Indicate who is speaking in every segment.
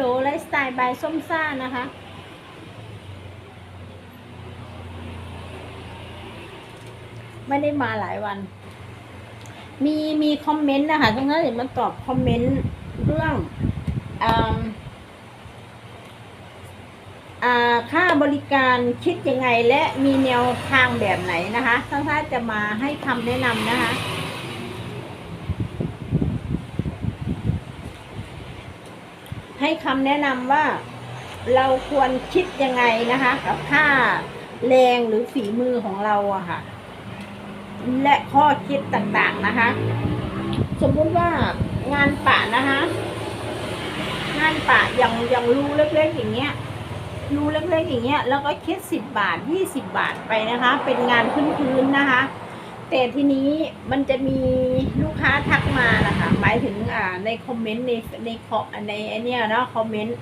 Speaker 1: ลไลฟ์สไตล์บายส้มซ่านะคะ ไม่ได้มาหลายวัน มีมีคอมเมนต์นะคะตรงนั้นเดี๋ยวมาตอบคอมเมนต์เรื่องอ่าค่าบริการคิดยังไงและมีแนวทางแบบไหนนะคะทั้งท่านจะมาให้คำแนะนำนะคะ ให้คำแนะนำว่าเราควรคิดยังไงนะคะ กับค่าแรงหรือฝีมือของเราอะค่ะ และข้อคิดต่างๆนะคะ สมมุติว่างานป่านะคะ งานป่าอย่างอย่างรูเล็กๆอย่างเงี้ยรูเล็กๆอย่างเงี้ยแล้วก็คิดสิบบาทยี่สิบบาทไปนะคะ เป็นงานพื้นๆนะคะ แต่ทีนี้มันจะมีลูก มายถึงอ่าในคอมเมนต์ในในคอในไอเนี้ยเนาะคอมเมนต์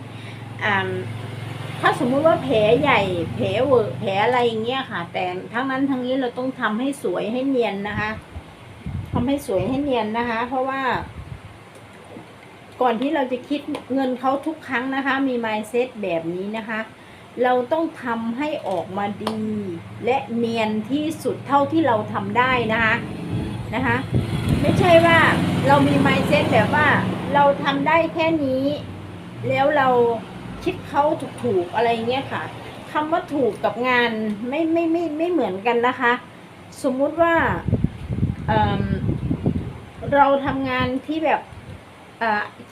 Speaker 1: อ่าถ้าสมมุติว่าแผลใหญ่แผลเวอะแผลอะไรอย่างเงี้ยค่ะ แต่ทั้งนั้นทั้งนี้เราต้องทำให้สวยให้เนียนนะคะทำให้สวยให้เนียนนะคะ เพราะว่า ก่อนที่เราจะคิดเงินเขาทุกครั้งนะคะ มี mindset แบบนี้นะคะเราต้องทำให้ออกมาดี และเนียนที่สุดเท่าที่เราทำได้นะคะนะคะ ไม่ใช่ว่าเรามี mindset แบบว่าเราทำได้แค่นี้ แล้วเราคิดเขาถูกๆอะไรเงี้ยค่ะคำว่าถูกกับงานไม่ไม่ไม่ไม่เหมือนกันนะคะ สมมุติว่าเเราทำงานที่แบบ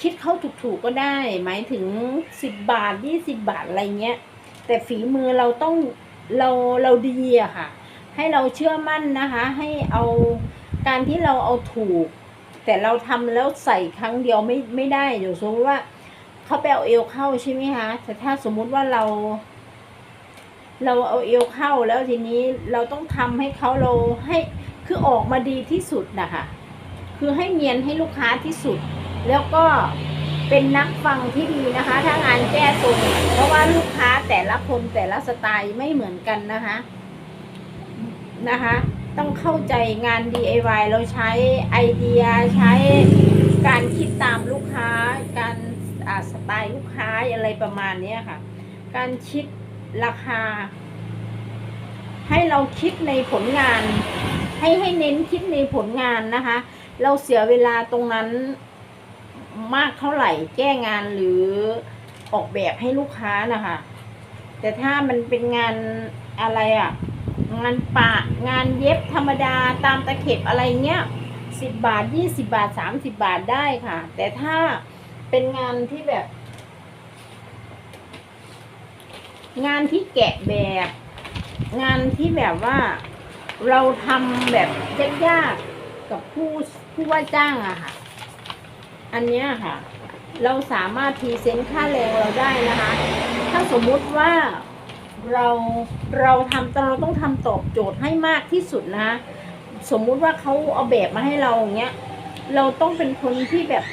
Speaker 1: คิดเขาถูกๆก็ได้ หมายถึงสิบบาทยี่สิบบาทอะไรเงี้ย แต่ฝีมือเราต้องเราเราดีอะค่ะ ให้เราเชื่อมั่นนะคะ ให้เอาการที่เราเอาถูก แต่เราทำแล้วใส่ครั้งเดียวไม่ไม่ได้เดี๋ยวสมมติว่าเขาไปเอาเอวเข้าใช่ไหมคะแต่ถ้าสมมุติว่าเรา เราเอาเอวเข้าแล้วทีนี้เราต้องทำให้เขาเราให้คือออกมาดีที่สุดนะคะคือให้เนียนให้ลูกค้าที่สุด แล้วก็เป็นนักฟังที่ดีนะคะ ถ้างานแก้ตรงเพราะว่าลูกค้าแต่ละคนแต่ละสไตล์ไม่เหมือนกันนะคะ นะคะ ต้องเข้าใจงาน DIY เราใช้ไอเดียใช้การคิดตามลูกค้า การสไตล์ลูกค้าอะไรประมาณนี้ค่ะ การคิดราคา ให้เราคิดในผลงาน ให้ให้เน้นคิดในผลงานนะคะ เราเสียเวลาตรงนั้นมากเท่าไหร่แก้งานหรือออกแบบให้ลูกค้านะคะ แต่ถ้ามันเป็นงานอะไรอะ่ะ งานปะงานเย็บธรรมดาตามตะเข็บอะไรเงี้ยสิบบาทยี่สิบาทสามสิบาทได้ค่ะ แต่ถ้าเป็นงานที่แบบ งานที่แกะแบบ งานที่แบบว่าเราทำแบบยากๆกับผู้ผู้ว่าจ้างอะค่ะ อันเนี้ยค่ะ เราสามารถพรีเซนต์ค่าแรงเราได้นะคะ ถ้าสมมุติว่า เราเราทำเราต้องทำตอบโจทย์ให้มากที่สุดนะสมมุติว่าเขาเอาแบบมาให้เราอย่างเงี้ย เราต้องเป็นคนที่แบบ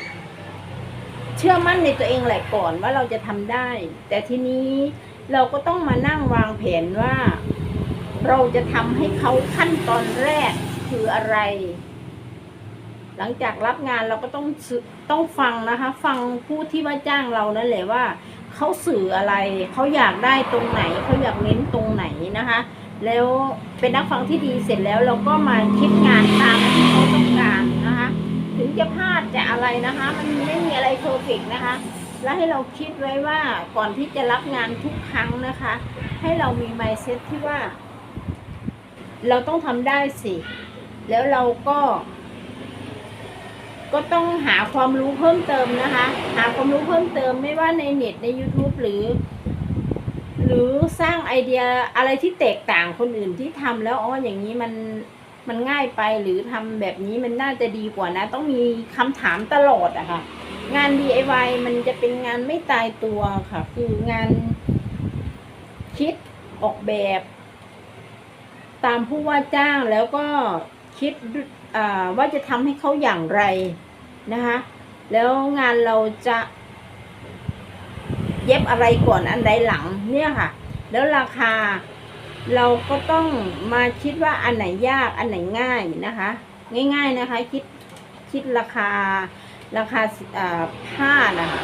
Speaker 1: เชื่อมั่นในตัวเองแหละก่อนว่าเราจะทำได้ แต่ทีนี้เราก็ต้องมานั่งวางแผนว่า เราจะทำให้เขาขั้นตอนแรกคืออะไร หลังจากรับงานเราก็ต้องต้องฟังนะคะ ฟังผู้ที่ว่าจ้างเรานั่นแหละว่า เขาสื่ออะไร เขาอยากได้ตรงไหน เขาอยากเน้นตรงไหนนะคะ แล้วเป็นนักฟังที่ดีเสร็จแล้วเราก็มาคิดงานตามที่เขาต้องการนะคะ ถึงจะพลาดจะอะไรนะคะ มันไม่มีอะไรเพอร์เฟกนะคะ และให้เราคิดไว้ว่าก่อนที่จะรับงานทุกครั้งนะคะ ให้เรามี mindset ที่ว่า เราต้องทำได้สิ แล้วเราก็ ก็ต้องหาความรู้เพิ่มเติมนะคะ หาความรู้เพิ่มเติมไม่ว่าในเน็ตใน YouTube หรือ หรือสร้างไอเดียอะไรที่แตกต่างคนอื่นที่ทำแล้วอ๋ออย่างนี้มันมันง่ายไปหรือทำแบบนี้มันน่าจะดีกว่านะ ต้องมีคำถามตลอดอะค่ะ งาน DIY มันจะเป็นงานไม่ตายตัวค่ะ คืองานคิดออกแบบ ตามผู้ว่าจ้างแล้วก็คิด ว่าจะทำให้เขาอย่างไรนะคะแล้วงานเราจะ เย็บอะไรก่อนอันใดหลังเนี่ยค่ะ แล้วราคาเราก็ต้องมาคิดว่าอันไหนยากอันไหนง่ายนะคะ ง่าย ๆนะคะ คิดคิดราคาราคาผ้านะคะ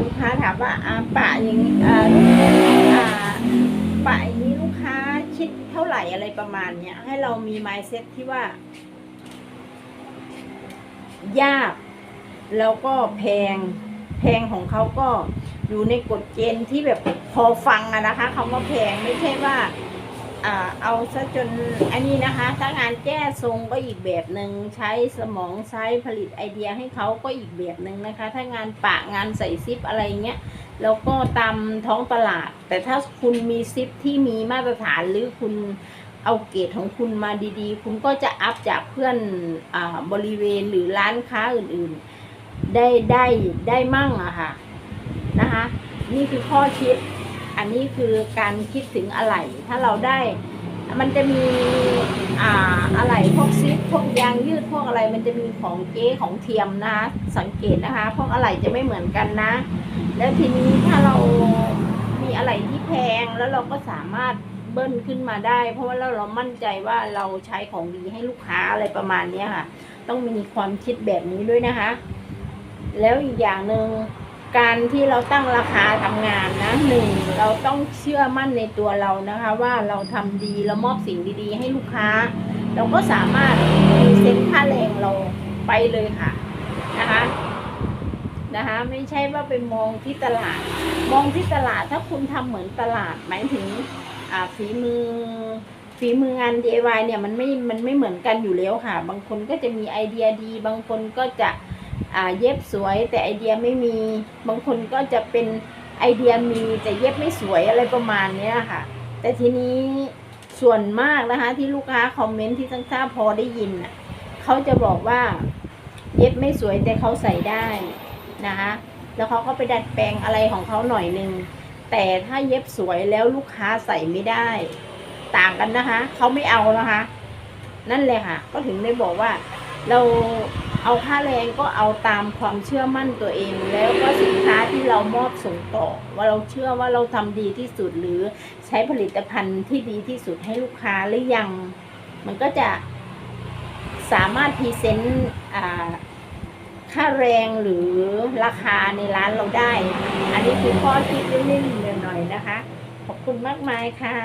Speaker 1: ลูกค้าถามว่าอาปะอย่างนี้อาลูกอ่าปะอย่างนี้ลูกค้าคิดเท่าไหร่อะไรประมาณเนี้ยให้เรามี mindset ที่ว่า ยาก แล้วก็แพงแพงของเขาก็อยู่ในกฎเกณฑ์ที่แบบพอฟังอะนะคะคำว่าแพงไม่ใช่ว่าเอาซะจนอันนี้นะคะถ้างานแก้ทรงก็อีกแบบหนึ่งใช้สมองใช้ผลิตไอเดียให้เขาก็อีกแบบหนึ่งนะคะ ถ้างานปะงานใส่ซิปอะไรเงี้ยแล้วก็ตามท้องตลาด แต่ถ้าคุณมีซิปที่มีมาตรฐานหรือคุณ เอาเกรดของคุณมาดีๆ คุณก็จะอัพจากเพื่อนอบริเวณหรือร้านค้าอื่นๆ ได้ได้ได้มั่งอะค่ะนะคะ นี่คือข้อคิด อันนี้คือการคิดถึงอะไหล่ถ้าเราได้มันจะมีอ่าอะไหล่พวกซิปพวกยางยืดพวกอะไรมันจะมีของเก๊ของเทียมนะคะสังเกตนะคะ พวกอะไหล่จะไม่เหมือนกันนะ แล้วทีนี้ถ้าเรามีอะไหล่ที่แพงแล้วเราก็สามารถ เบิ้ลขึ้นมาได้ เพราะว่าเราเรามั่นใจว่าเราใช้ของดีให้ลูกค้าอะไรประมาณนี้ค่ะ ต้องมีความคิดแบบนี้ด้วยนะคะ แล้วอีกอย่างหนึ่งการที่เราตั้งราคาทำงานนะหนึ่งเราต้องเชื่อมั่นในตัวเรานะคะ ว่าเราทำดีเรามอบสิ่งดีๆ ให้ลูกค้า เราก็สามารถมีเซ็นค่าแรงเราไปเลยค่ะนะคะนะคะไม่ใช่ว่าไปมองที่ตลาด มองที่ตลาดถ้าคุณทำเหมือนตลาดหมายถึง ฝีมือฝีมืองาน DIY เนี่ยมันไม่ มันไม่เหมือนกันอยู่แล้วค่ะ บางคนก็จะมีไอเดียดี บางคนก็จะเย็บสวย แต่ไอเดียไม่มี บางคนก็จะเป็นไอเดียมีแต่เย็บไม่สวยอะไรประมาณนี้ค่ะ แต่ทีนี้ส่วนมากนะคะ ที่ลูกค้าคอมเมนต์ที่ทั้งทราบพอได้ยินเขาจะบอกว่าเย็บไม่สวยแต่เขาใส่ได้นะคะ แล้วเขาก็ไปดัดแปลงอะไรของเขาหน่อยนึง แต่ถ้าเย็บสวยแล้วลูกค้าใส่ไม่ได้ ต่างกันนะคะเขาไม่เอานะคะ นั่นเลยค่ะ ก็ถึงได้บอกว่า เราเอาค่าแรงก็เอาตามความเชื่อมั่นตัวเอง แล้วก็สินค้าที่เรามอบส่งต่อ ว่าเราเชื่อว่าเราทำดีที่สุดหรือใช้ผลิตภัณฑ์ที่ดีที่สุดให้ลูกค้าหรือยัง มันก็จะสามารถพรีเซนต์ ถ้าค่าแรงหรือราคาในร้านเราได้ อันนี้คือข้อคิดนิดๆหน่อยๆนะคะ ขอบคุณมากมายค่ะ